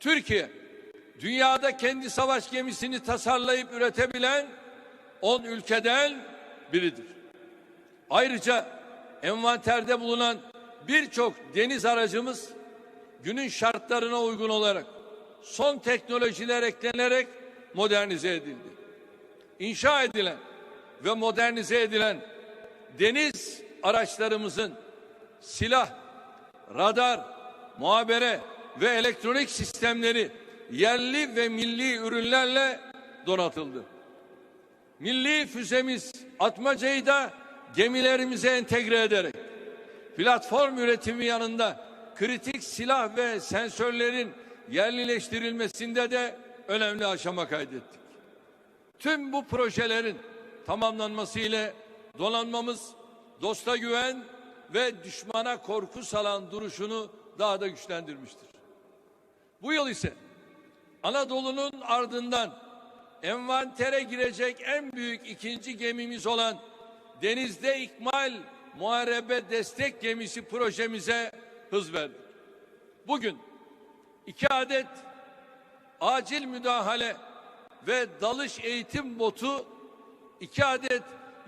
Türkiye, dünyada kendi savaş gemisini tasarlayıp üretebilen 10 ülkeden biridir. Ayrıca envanterde bulunan birçok deniz aracımız günün şartlarına uygun olarak son teknolojiler eklenerek modernize edildi. İnşa edilen ve modernize edilen deniz araçlarımızın silah, radar, muhabere ve elektronik sistemleri yerli ve milli ürünlerle donatıldı. Milli füzemiz Atmaca'yı da gemilerimize entegre ederek platform üretimi yanında kritik silah ve sensörlerin yerlileştirilmesinde de önemli aşama kaydettik. Tüm bu projelerin tamamlanması ile donanmamız dosta güven ve düşmana korku salan duruşunu daha da güçlendirmiştir. Bu yıl ise Anadolu'nun ardından envantere girecek en büyük ikinci gemimiz olan Denizde İkmal Muharebe Destek Gemisi projemize hız verdik. Bugün iki adet acil müdahale ve dalış eğitim botu, iki adet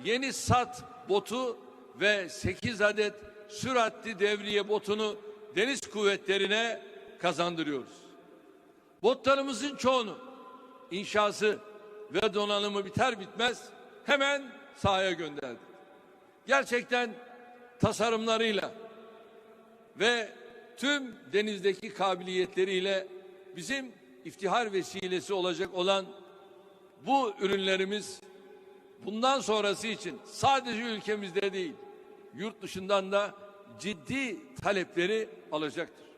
yeni sat botu ve sekiz adet süratli devriye botunu deniz kuvvetlerine kazandırıyoruz. Botlarımızın çoğunu inşası ve donanımı biter bitmez hemen sahaya gönderdik. Gerçekten tasarımlarıyla ve tüm denizdeki kabiliyetleriyle bizim iftihar vesilesi olacak olan bu ürünlerimiz bundan sonrası için sadece ülkemizde değil yurt dışından da ciddi talepleri alacaktır.